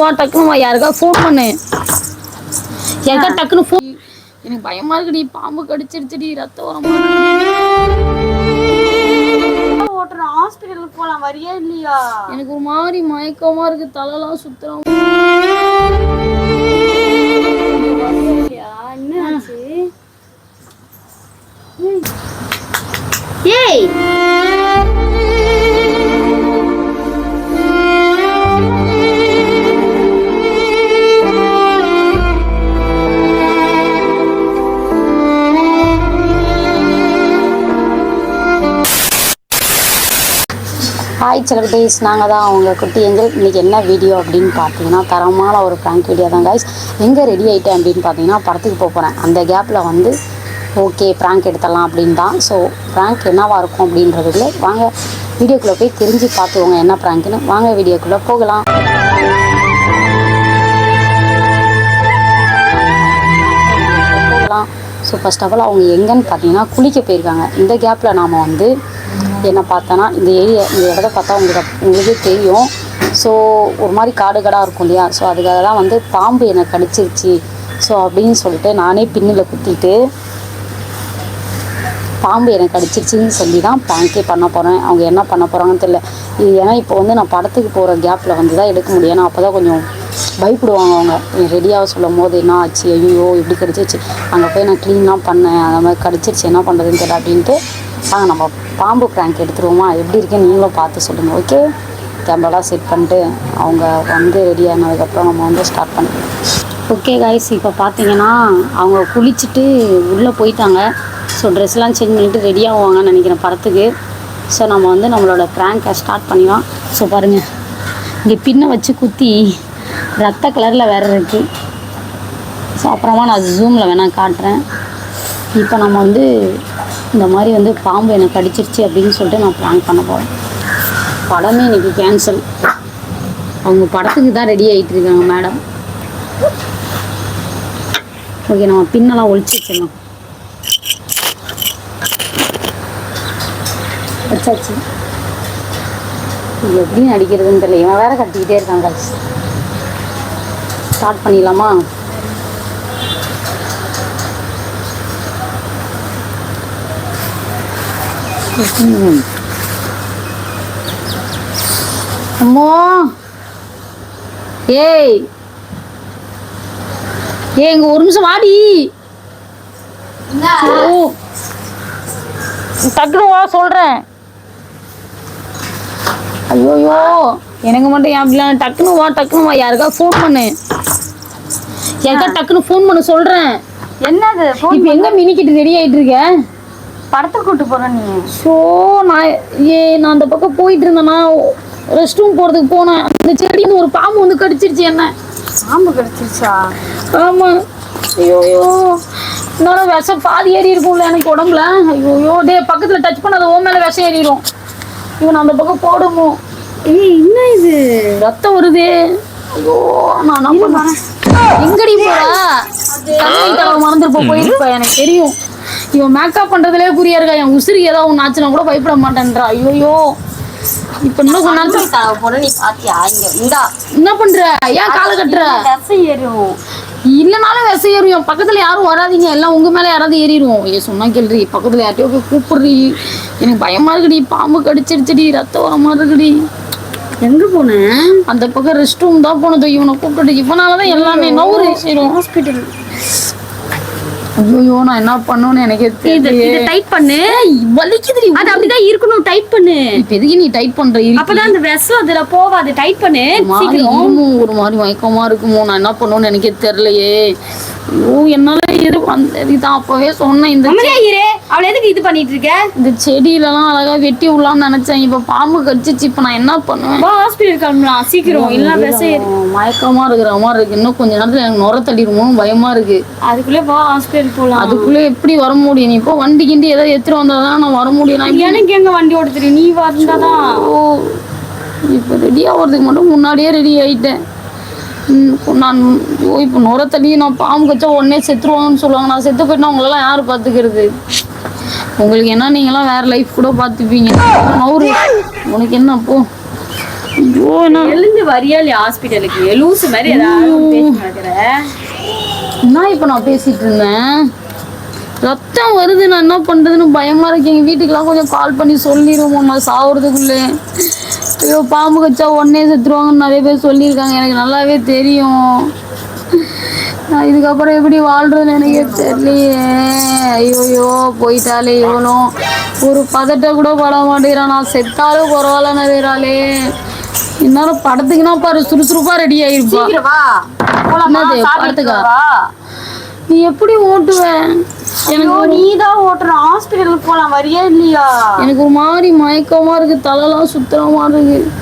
வா டக்குன்னு வா. யாருக்கா ஃபோன் பண்ணு. யாருக்கா டக்குன்னு ஃபோன் எனக்கு பயமா இருக்குடி. பாம்பு கடிச்சிருச்சுடி. ரத்தம் வர ஓட்டுற ஹாஸ்பிட்டலுக்கு போலாம். வரியா இல்லையா? எனக்கு ஒரு மாதிரி மயக்கமா இருக்கு. தலைலாம் சுத்துறோம் ஏய்! சில செலிபிரிட்டிஸ் நாங்கள் தான் அவங்க குட்டி எங்கள். இன்றைக்கி என்ன வீடியோ அப்படின்னு பார்த்தீங்கன்னா தரமான ஒரு ப்ராங்க் வீடியோ தான் guys. எங்கே ரெடி ஆகிட்டேன் அப்படின்னு பார்த்தீங்கன்னா படத்துக்கு போக போகிறேன் அந்த கேப்பில் வந்து ஓகே ப்ராங்க் எடுத்துடலாம் அப்படின்னு தான். ஸோ ப்ராங்க் என்னவாக இருக்கும் அப்படின்றதுல வாங்க வீடியோக்குள்ளே போய் தெரிஞ்சு பார்த்துக்கோங்க என்ன ப்ராங்க்னு வாங்க வீடியோக்குள்ளே போகலாம். போகலாம். ஸோ ஃபர்ஸ்ட் ஆஃப் ஆல் அவங்க எங்கேன்னு பார்த்தீங்கன்னா குளிக்க போயிருக்காங்க. இந்த கேப்பில் நாம் வந்து என்ன பார்த்தேன்னா இந்த ஏரியா இந்த இடத்த பார்த்தா உங்களுக்கு உங்களுக்கே தெரியும். ஸோ ஒரு மாதிரி காடு காடாக இருக்கும் இல்லையா? ஸோ அதுக்காக தான் வந்து பாம்பு என்னை கடிச்சிருச்சு. ஸோ அப்படின்னு சொல்லிட்டு நானே பின்னில் குத்திட்டு பாம்பு எனக்கு அடிச்சிருச்சுன்னு சொல்லி தான் பேங்கே பண்ண போகிறேன் அவங்க என்ன பண்ண போகிறாங்கன்னு தெரியல. இது ஏன்னா இப்போ வந்து நான் படத்துக்கு போகிற கேப்பில் வந்து தான் எடுக்க முடியும். ஏன்னா அப்போ தான் கொஞ்சம் பயப்படுவாங்க அவங்க. ரெடியாக சொல்லும் போது என்ன ஆச்சு? ஐயோ இப்படி கடிச்சிருச்சு. அங்கே போய் நான் க்ளீன்லாம் பண்ணேன். அந்த மாதிரி கடிச்சிருச்சு. என்ன பண்ணுறதுன்னு தெரியல அப்படின்ட்டு வாங்க நம்ம பாம்பு ப்ராங்க் எடுத்துருவோமா? எப்படி இருக்குன்னு நீங்களும் பார்த்து சொல்லுங்கள் ஓகே கேமராலாம் செட் பண்ணிட்டு அவங்க வந்து ரெடி ஆனதுக்கப்புறம் நம்ம வந்து ஸ்டார்ட் பண்ணிக்கலாம் ஓகே கைஸ் இப்போ பார்த்தீங்கன்னா அவங்க குளிச்சுட்டு உள்ளே போயிட்டாங்க. ஸோ ட்ரெஸ்லாம் சேஞ்ச் பண்ணிவிட்டு ரெடி ஆகுவாங்கன்னு நினைக்கிறேன் படத்துக்கு. ஸோ நம்ம வந்து நம்மளோட ப்ராங்கை ஸ்டார்ட் பண்ணிடலாம். ஸோ பாருங்கள் இங்கே பின்னை வச்சு குத்தி ரத்த கலரில் வேறு இருக்குது ஸோ அப்புறமா நான் ஜூமில் வேணால் காட்டுறேன். இப்போ நம்ம வந்து இந்த மாதிரி வந்து பாம்பு எனக்கு கடிச்சிருச்சு அப்படின்னு சொல்லிட்டு நான் பிளான் பண்ண போகிறேன் படமே இன்றைக்கி கேன்சல் அவங்க படத்துக்கு தான் ரெடி ஆகிட்டு இருக்காங்க மேடம் ஓகே நம்ம பின்னெல்லாம் ஒழிச்சு வச்சிடலாம். வச்சாச்சு இது எப்படி நடிக்கிறதுன்னு தெரியல. இவன் வேற கட்டிக்கிட்டே இருக்கான் ஸ்டார்ட் பண்ணிடலாமா? அம்மோ ஏய் ஏய் இங்க ஒரு நிமிஷம் வாடி டக்குனு வா சொல்கிறேன் ஐயோயோ எனக்கு மட்டும் ஏன் அப்படிலாம் டக்குனு வா டக்குனு வா யாருக்கா ஃபோன் பண்ணு யாருக்கா டக்குனு ஃபோன் பண்ண சொல்கிறேன் என்னது இப்போ எங்கே மினிக்கிட்டு ரெடி ஆயிட்டு இருக்க? படத்துக்கு கூட்டு போற நீ? ஸோ நான் ஏ நான் அந்த பக்கம் போயிட்டு இருந்தேன்னா ரெஸ்ட் ரூம் போகிறதுக்கு போனேன். அந்த செடின்னு ஒரு பாம்பு வந்து கடிச்சிருச்சு என்ன. பாம்பு கடிச்சிருச்சா? ஆமாம் ஐயோயோ. இன்னொரு விஷம் பாதி ஏறி இருக்கும்ல எனக்கு உடம்புல. ஐயோயோ. டே பக்கத்தில் டச் பண்ணாத ஓ மேலே விஷம் ஏறிடும் இவன் அந்த பக்கம் போடுமோ. ஏய் என்ன இது? ரத்தம் வருதே. ஐயோ நான் நம்ப எங்கடி போற? கண்ணை தடவை மறந்துருப்ப போயிருப்ப எனக்கு தெரியும். இவன் மேக்கப் பண்றதுலே குறியா இருக்கா என் உசிரி ஏதோ ஒன்று ஆச்சுன்னா கூட பயப்பட மாட்டேன்றா. ஐயோயோ. இப்ப இன்னும் கொஞ்ச நாள் தடவை போட நீ பாத்தியா? இங்க இந்தா. என்ன பண்ற? ஏன் காலை கட்டுற. ரசை ஏறும். இல்லைனாலும் விசை ஏறும். என் பக்கத்துல யாரும் வராதீங்க. எல்லாம் உங்க மேல யாராவது ஏறிடும் ஏ சொன்னா கேள்றி பக்கத்துல யார்ட்டையோ போய் கூப்பிடுறி எனக்கு பயமா இருக்குடி. பாம்பு கடிச்சிருச்சுடி. ரத்தம் வர மாதிரி இருக்குடி. எங்க போனேன் அந்த பக்கம் ரெஸ்ட் ரூம் தான் போனது. இவனை கூப்பிட்டு இவனாலதான் எல்லாமே. செய்யணும் ஹாஸ்பிட்டல் ஐயோ நான் என்ன பண்ணுவேன்னு எனக்கே தெரியல இத டைட் பண்ணு. வலிக்குதுடி அது அப்படிதான் இருக்கணும் டைட் பண்ணு. இப்ப எதுக்கு நீ டைப் பண்ற? இருக்கு. அப்பதான் அந்த விஷம் அதுல போவாது. டைட் பண்ணு ஒரு மாதிரி சீக்கிரம். ஒரு மாதிரி மயக்கமா இருக்குமோ நான் என்ன பண்ணுவேன்னு எனக்கே தெரியலையே. ஐயோ என்னால எது வந்தது தான் அப்பவே சொன்னேன் இந்த அவள எதுக்கு இது பண்ணிட்டு இருக்க? இந்த செடியிலலாம் அழகா வெட்டி விடலாம்னு நினைச்சேன். இப்ப பாம்பு கடிச்சிச்சு இப்ப நான் என்ன பண்ணுவேன்? வா ஹாஸ்பிட்டல் கிளம்பலாம். சீக்கிரம் இல்ல ஏறு மயக்கமா இருக்கிற மாதிரி இருக்கு. இன்னும் கொஞ்ச நேரத்துல எனக்கு நுர தள்ளிடுமோன்னு பயமா இருக்கு. அதுக்குள்ளே வா ஹாஸ்பிட்டல் போலாம். அதுக்குள்ள எப்படி வர முடியும்? நீ இப்போ வண்டி கிண்டி ஏதாவது எடுத்துட்டு வந்தாதான் நான் வர முடியும். எனக்கு எங்க வண்டி ஓட்ட தெரியும்? நீ வந்தாதான் ஓ இப்போ ரெடி ஆகிறதுக்கு மட்டும் முன்னாடியே ரெடி ஆயிட்டேன். நான் இப்போ நுர தள்ளி நான் பாம்பு கச்சா உடனே செத்துருவாங்கன்னு சொல்லுவாங்க. நான் செத்து போயிட்டா உங்களெல்லாம் யார் பார்த்துக்கிறது உங்களுக்கு என்ன நீங்களாம் வேற லைஃப் கூட பார்த்துப்பீங்க. நவுரு உனக்கு என்ன அப்போ ஐயோ நான் எழுந்து வரியா இல்லையா ஹாஸ்பிட்டலுக்கு லூசு மாதிரி என்ன இப்போ நான் பேசிட்டு இருந்தேன்? ரத்தம் வருது நான் என்ன பண்றதுன்னு பயமா இருக்கு. எங்க வீட்டுக்கெல்லாம் கொஞ்சம் கால் பண்ணி சொல்லிடுவோம் நான் சாவுறதுக்குள்ளே. ஐயோ பாம்பு கச்சா உடனே செத்துருவாங்கன்னு நிறைய பேர் சொல்லியிருக்காங்க. எனக்கு நல்லாவே தெரியும். நான் இதுக்கப்புறம் எப்படி வாழ்றதுன்னு எனக்கு தெரியலையே. ஐயோயோ போயிட்டாலே இவனும் ஒரு பதட்ட கூட பட மாட்டேங்கிறான். நான் செத்தாலும் பரவாயில்ல நிறையறாளே இருந்தாலும் படத்துக்குன்னா பாரு சுறுசுறுப்பா ரெடி ஆயிருப்பா. என்னது, படத்துக்கா? நீ எப்படி ஓட்டுவ? ஐயோ நீ தான் ஓட்டுற. ஹாஸ்பிட்டலுக்கு போலாம். வரியா இல்லையா? எனக்கு ஒரு மாதிரி மயக்கமா இருக்கு. தலைலாம் சுத்துற மாதிரி இருக்கு.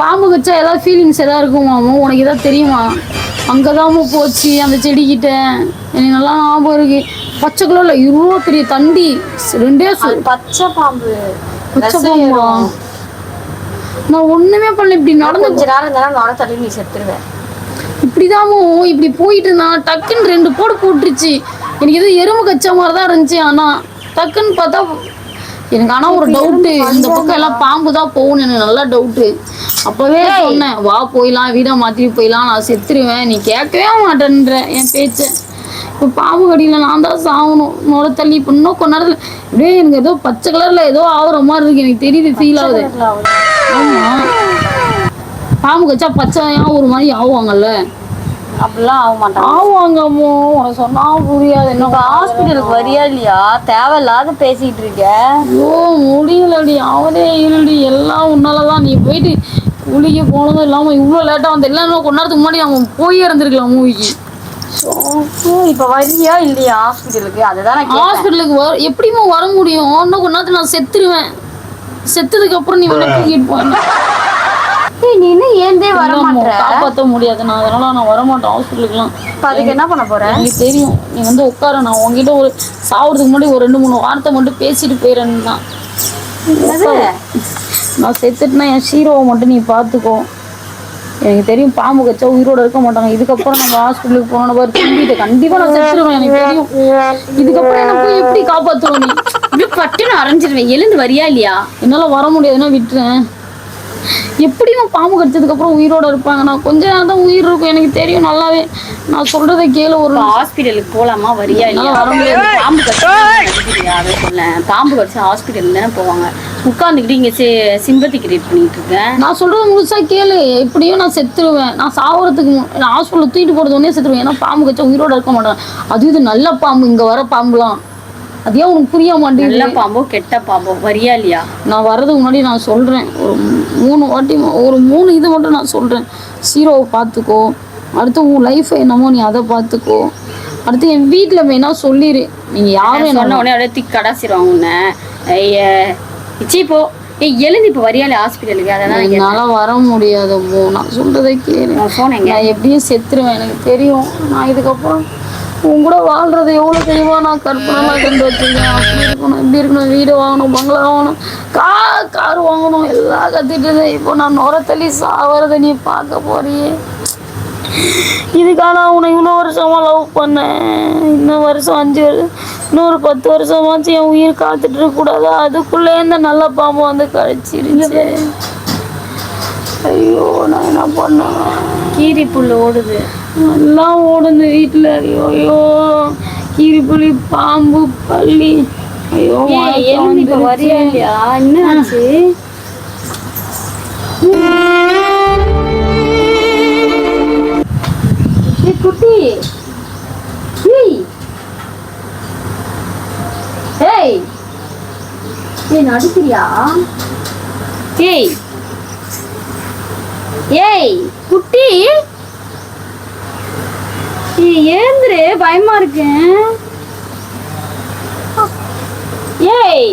பாம்பு கச்சா ஏதாவது ஃபீலிங்ஸ் ஏதாவது இருக்குமாமோ? உனக்கு ஏதாவது தெரியுமா? அங்கதாம்மா போச்சு அந்த செடிக்கிட்ட. எனக்கு நல்லா ஞாபகம் இருக்கு. பச்சை கலர்ல இவ்வளோ பெரிய தண்டி. ரெண்டே பச்சை பாம்பு. பச்சை பாம்பா. நான் ஒண்ணுமே பண்ணல இப்படி நடந்து கொஞ்ச நேரம் இருந்தாலும் நொட தள்ளி நீ செத்துருவேன். இப்படிதாமோ இப்படி போயிட்டு நான் டக்குன்னு ரெண்டு போடு போட்டுருச்சு எனக்கு எது எறும்பு கச்ச மாதிரி தான் இருந்துச்சு ஆனா டக்குன்னு பார்த்தா எனக்கு ஆனா ஒரு டவுட்டு இந்த பக்கம் எல்லாம் பாம்பு தான் போகணும் எனக்கு நல்லா டவுட்டு அப்பவே சொன்னேன் வா போயிடலாம் வீடை மாத்தி போயிடலாம் நான் செத்துருவேன். நீ கேட்கவே மாட்டேன்ற என் பேச்ச. இப்போ பாம்பு கடியில் நான் தான் சாகணும். நோட தள்ளி இப்போ இன்னும் கொஞ்ச நேரத்தில் அப்படியே எனக்கு ஏதோ பச்சை கலர்ல ஏதோ ஆகுற மாதிரி இருக்கு. எனக்கு தெரியுது ஃபீல் ஆகுது. ஆமா. பாம்பு கச்சா பச்சையா ஒரு மாதிரி ஆவாங்கல்ல அப்படிலாம் ஆக மாட்டான் ஆவாங்கம்மோ உனக்கு சொன்னா புரியாது. என்ன இப்ப ஹாஸ்பிட்டலுக்கு வரியா இல்லையா? தேவையில்லாத பேசிட்டு இருக்க. ஐயோ முடியலடி. அவனே இருடி எல்லாம் உன்னாலதான் நீ போயிட்டு குளிக்க போனதும் இல்லாம இவ்வளோ லேட்டா வந்து எல்லாம் இன்னும் கொஞ்ச நேரத்துக்கு முன்னாடி அவன் போய் இருந்திருக்கலாம் மூவிக்கு. இப்ப வரியா இல்லையா ஹாஸ்பிட்டலுக்கு? அதுதான் நான் கேட்டேன். ஹாஸ்பிட்டலுக்கு வர எப்படிம்மா வர முடியும்? இன்னும் கொஞ்ச நேரத்துல நான் செத்துருவேன். செத்ததுக்கு அப்புறம் நீ வந்து தூக்கிட்டு போன ஏய், நீ இன்னும் ஏந்தே காப்பாற்ற முடியாது. நான் அதனால நான் வர மாட்டேன் ஹாஸ்பிட்டலுக்குலாம் இப்ப அதுக்கு என்ன பண்ண போற? எனக்கு தெரியும். நீ வந்து உட்கார. நான் உங்ககிட்ட ஒரு சாவறதுக்கு முன்னாடி ஒரு ரெண்டு மூணு வார்த்தை மட்டும் பேசிட்டு போயிடுறேன்னு தான்? நான் செத்துட்டுனா என் ஷீரோவை மட்டும் நீ பார்த்துக்கோ. எனக்கு தெரியும் பாம்பு கச்சா உயிரோட இருக்க மாட்டாங்க. இதுக்கப்புறம் நம்ம ஹாஸ்பிட்டலுக்கு போனோம் பாரு. திரும்பிட்டு கண்டிப்பா நான் செத்துருவேன். எனக்கு தெரியும். இதுக்கப்புறம் என்ன போய் எப்படி காப்பாத்துவோம் நீ? இப்படி பட்டுன்னு அரைஞ்சிருவேன். எழுந்து வரியா இல்லையா? என்னால வர முடியாதுன்னா விட்டுறேன்? எப்படியும் பாம்பு கடிச்சதுக்கு அப்புறம் உயிரோட இருப்பாங்க? நான் கொஞ்ச நேரம் தான் உயிர் இருக்கும். எனக்கு தெரியும் நல்லாவே. நான் சொல்றதை கேளு ஒரு ஹாஸ்பிட்டலுக்கு போலாமா? வரியா இல்லையா? வர முடியாது. பாம்பு கடிச்சா பாம்பு கடிச்சா ஹாஸ்பிட்டல் தானே போவாங்க. உட்காந்துக்கிட்டு இங்க சிம்பத்தி கிரியேட் பண்ணிட்டு இருக்கேன் நான் சொல்றது முழுசா கேளு. எப்படியும் நான் செத்துருவேன். நான் சாவறதுக்கு நான் ஹாஸ்பிட்டல் தூக்கிட்டு போறது உடனே செத்துருவேன். ஏன்னா பாம்பு கச்சா உயிரோட இருக்க மாட்டேன். அது இது நல்ல பாம்பு. இங்க வர பாம்புலாம். அது ஏன் உனக்கு புரிய மாட்டேங்குது? நல்ல பாம்போ கெட்ட பாம்போ. வரியா இல்லையா? நான் வர்றதுக்கு முன்னாடி நான் சொல்கிறேன் ஒரு மூணு வாட்டி ஒரு மூணு இது மட்டும் நான் சொல்கிறேன் சீரோவை பார்த்துக்கோ. அடுத்து உன் லைஃப்பை என்னமோ நீ அதை பார்த்துக்கோ. அடுத்து என் வீட்டில் வேணா சொல்லிடு நீங்கள் யாரும் என்ன சொன்ன உடனே அப்படியே திக் கடாசிடுவாங்க உன்னை. ஐய இச்சி போ. ஏய் எழுந்து இப்போ வரியா இல்லையா ஹாஸ்பிட்டலுக்கு அதெல்லாம் என்னால் வர முடியாது போ. நான் சொல்கிறதை கேளு. நான் எப்படியும் செத்துருவேன் எனக்கு தெரியும். நான் இதுக்கப்புறம் உன் கூட வாழ்றது எவ்வளோ தெளிவாக நான் கற்பனைலாம் கண்டு வச்சிருக்கேன். அப்படி இருக்கணும் இப்படி இருக்கணும் வீடு வாங்கணும் பங்களா வாங்கணும் கா கார் வாங்கணும் எல்லாம் கத்திட்டு இருந்தேன். இப்போ நான் நுர தள்ளி சாவறதை நீ பார்க்க போறியே. இதுக்காக நான் உன்னை இவ்வளோ வருஷமா லவ் பண்ணேன். இன்னும் வருஷம் அஞ்சு வருஷம் இன்னொரு பத்து வருஷமாச்சு என் உயிர் காத்துட்டு இருக்கக்கூடாது அதுக்குள்ளே இந்த நல்ல பாம்பு வந்து கழிச்சிருச்சு ஐயோ நான் என்ன பண்ணேன்? கீரி புல் ஓடுது. எல்லாம் ஓடுது வீட்டில் ஐயோ கீரிப்புலி பாம்பு பள்ளி ஐயோ இப்போ. வரியா இல்லையா? என்ன ஆச்சு குட்டி. ஏய். ஏய் நடிக்கிறியா? ஏய். ஏய் குட்டி. ஏந்திரு பயமா இருக்கு ஏய்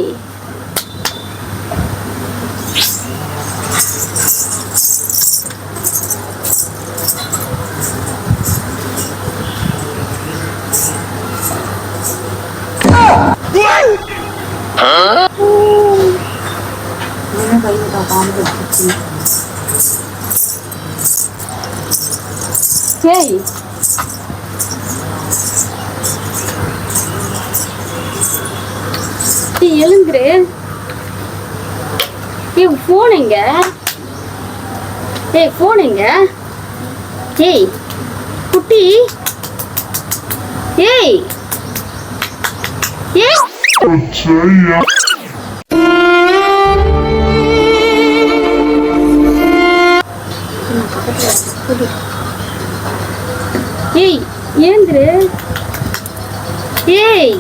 Hey! ஏய், எழுந்துரு. ஏய் ஃபோன் எங்க? ஏய் ஃபோன் எங்க? ஏய் குட்டி. ஏய். ஏய். ஏய் ஏந்திரு ஏய்.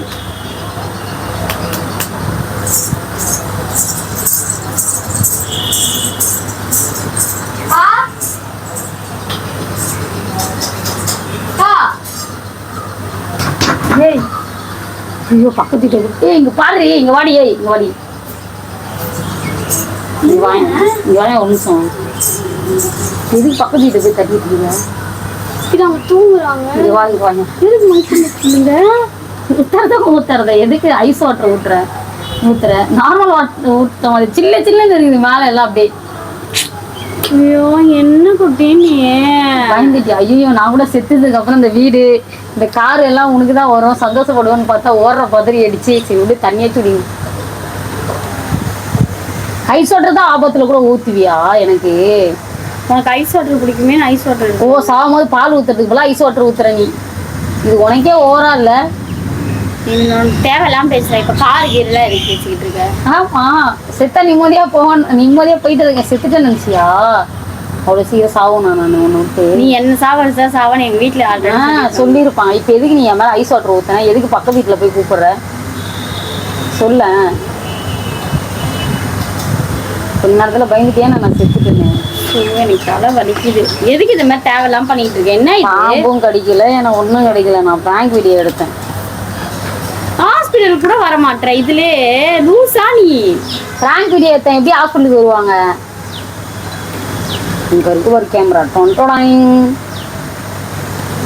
ஐயோ பக்கத்து வீட்டு ஏய் இங்க பாரு இங்க வாடி ஏய் இங்க வாடி. இங்க வாங்க இங்க வாங்க ஒரு நிமிஷம். எதுக்கு பக்கத்து வீட்டு போய் தட்டிட்டு இருக்கீங்க இது அவங்க தூங்குறாங்க. இங்க வா இங்க வாங்க. எதுக்கு மைக்கு சொல்லுங்க ஊத்துறத ஊத்துறத. எதுக்கு ஐஸ் வாட்டர் ஊத்துற? ஊத்துற. நார்மல் வாட்டர் ஊத்த மாதிரி. சில்ல சில்லுன்னு இருக்குது மேல எல்லாம் அப்படியே. ஐயோ என்ன குட்டி நீ? பயந்துட்டு ஐயோ நான் கூட செத்ததுக்கு அப்புறம் இந்த வீடு இந்த கார் எல்லாம் உனக்கு தான் வரும். சந்தோஷப்படுவேன்னு பார்த்தா ஓடுற பதறி அடிச்சு சரி விடு தண்ணியே சுடி ஐஸ் வாட்டர் தான் ஆபத்துல கூட ஊத்துவியா எனக்கு? உனக்கு ஐஸ் வாட்டர் பிடிக்குமே ஐஸ் வாட்டர் ஓ சாகும் போது பால் ஊத்துறதுக்கு போல ஐஸ் வாட்டர் ஊத்துற நீ. இது உனக்கே ஓவரா இல்ல? தேவையில்லாம பேசுற. இப்ப கார் கீரெல்லாம் எதுக்கு பேசிக்கிட்டு இருக்க. ஆமா. செத்தா நிம்மதியா போவான் நிம்மதியா போயிட்டு இருக்கேன் செத்துட்டேன்னு நினைச்சியா? அவ்வளவு சீக்கிரம் சாவும் நான் நான் ஒன்று விட்டு நீ என்ன சாவடிச்சா சாவன்னு எங்க வீட்டுல ஆல்ரெடி சொல்லியிருப்பான். இப்போ எதுக்கு நீ என் மேலே ஐஸ் வாட்டர் ஊத்துன? எதுக்கு பக்கத்து வீட்டில் போய் கூப்பிடுற? சொல்ல. கொஞ்ச நேரத்தில் பயந்துட்டே நான் செத்துட்டேன் எனக்கு தலை வலிக்குது. எதுக்கு இந்த மாதிரி தேவையில்லாம பண்ணிட்டு இருக்க? என்ன இது? பாம்பும் கடிக்கல எனக்கு ஒன்றும் கிடைக்கல. நான் பிராங்க் வீடியோ எடுத்தேன். ஹாஸ்பிட்டல் கூட வர மாட்டேற இதுலே லூசா நீ. பிராங்க் வீடியோ எடுத்தேன் எப்படி ஹாஸ்பிட்டலுக்கு வருவாங்க? இங்கே இருக்கு ஒரு கேமரா டொன்டோடாய்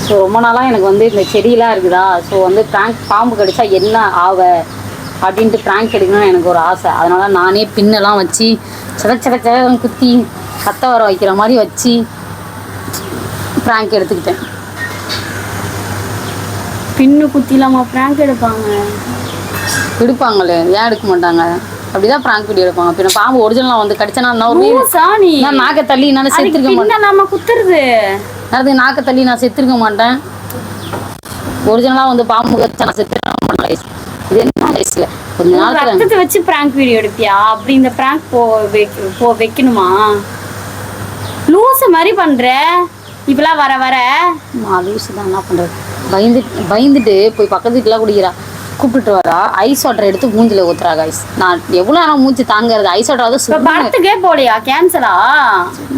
ஸோ ரொம்ப நாளாக எனக்கு வந்து இந்த செடியெலாம் இருக்குதா? ஸோ வந்து பிராங்க் பாம்பு கடிச்சா என்ன ஆவ? அப்படின்ட்டு பிராங்க் எடுக்கணும்னு எனக்கு ஒரு ஆசை. அதனால நானே பின்னெல்லாம் வச்சு சட சித சடன்னு குத்தி கத்த வர வைக்கிற மாதிரி வச்சு பிராங்க் எடுத்துக்கிட்டேன். பின்னு குத்திலாமா? பிராங்க் எடுப்பாங்க. எடுப்பாங்களே ஏன் எடுக்க மாட்டாங்க? அப்படிதான் ப்ராங்க் வீடியோ எடுப்பாங்க. பின்ன பாம்பு ஒரிஜினலாக வந்து கடிச்சனா நான் ஒரு நீ. நான் நாக்க தள்ளி அதுக்கு செத்துருக்க மாட்டேன். பின்ன நாம குத்துறது. அது நாக்க தள்ளி நான் செத்துருக்க மாட்டேன். ஒரிஜினலாக வந்து பாம்பு கடிச்சா நான் செத்துருக்க இது என்ன வயசுல கொஞ்ச நாள் ரத்தத்தை வச்சு பிராங்க் வீடியோ எடுப்பியா? அப்படி இந்த பிராங்க் போ வைக்க- போ வைக்கணுமா? லூசு மாதிரி பண்ற. இப்பெல்லாம் வர வர. நான் லூசு தான். என்ன பண்ணுறது பயந்து பயந்துட்டு போய் பக்கத்து வீட்டுலாம் குடிக்கிறா. கூப்பிட்டு வரா. ஐஸ் வாட்டர் எடுத்து மூஞ்சில ஊத்துறா ஐஸ் நான் எவ்வளோ நேரம் மூச்சு தாங்கிறது? ஐஸ் வாட்டர் சும்மா படத்துக்கே போலியா? கேன்சலா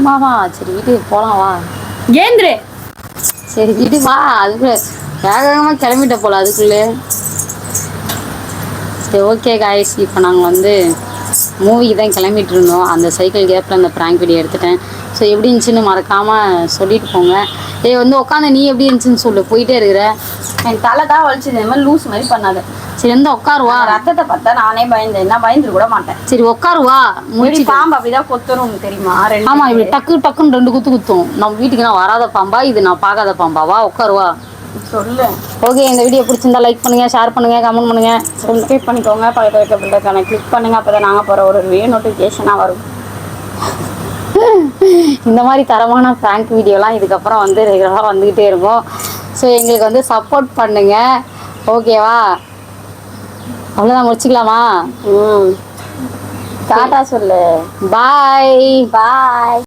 வா சரி வீட்டுக்கு போகலாம் வா. ஏந்திரு. சரி வீடு வா. அதுக்குள்ள வேக வேகமாக கிளம்பிட்ட போல அதுக்குள்ளே. சரி ஓகே காய்ஸ் இப்போ நாங்கள் வந்து மூவிக்கு தான் கிளம்பிட்டு இருந்தோம். அந்த சைக்கிள் கேப்பில் அந்த ப்ராங்க் வீடியோ எடுத்துட்டேன். ஸோ எப்படி இருந்துச்சுன்னு மறக்காமல் சொல்லிட்டு போங்க. ஏய் வந்து உட்காந்து நீ எப்படி இருந்துச்சுன்னு சொல்லு. போயிட்டே இருக்கிற. என் தலை தான் வலிச்சது. இந்த மாதிரி லூஸ் மாதிரி பண்ணாத. சரி வந்து உட்காருவா ரத்தத்தை பார்த்தா நானே பயந்தேன். நான் பயந்துட்டு கூட மாட்டேன். சரி உட்காருவா முடிச்சு பாம்பு அப்படிதான் கொத்தரும் தெரியுமா? ஆமா இப்படி டக்கு டக்குன்னு ரெண்டு குத்து குத்தும். நம்ம வீட்டுக்கு நான் வராத பாம்பா இது நான் பார்க்காத பாம்பா. வா உட்காருவா சொல்லு. ஓகே இந்த வீடியோ பிடிச்சிருந்தா லைக் பண்ணுங்க ஷேர் பண்ணுங்க கமெண்ட் பண்ணுங்க. சப்ஸ்கிரைப் பண்ணிக்கோங்க பக்கத்தில் இருக்க பிள்ளைக்கான கிளிக் பண்ணுங்க அப்பதான் நாங்க போற ஒரு வீடியோ நோட்டிஃபிகேஷனா வரும். இந்த மாதிரி தரமான ப்ராங்க் வீடியோலாம் இதுக்கப்புறம் வந்து ரெகுலராக வந்துக்கிட்டே இருக்கும். ஸோ எங்களுக்கு வந்து சப்போர்ட் பண்ணுங்க. ஓகேவா அவ்வளோதான் முடிச்சுக்கலாமா? ம். டாட்டா சொல்லு. பாய் பாய்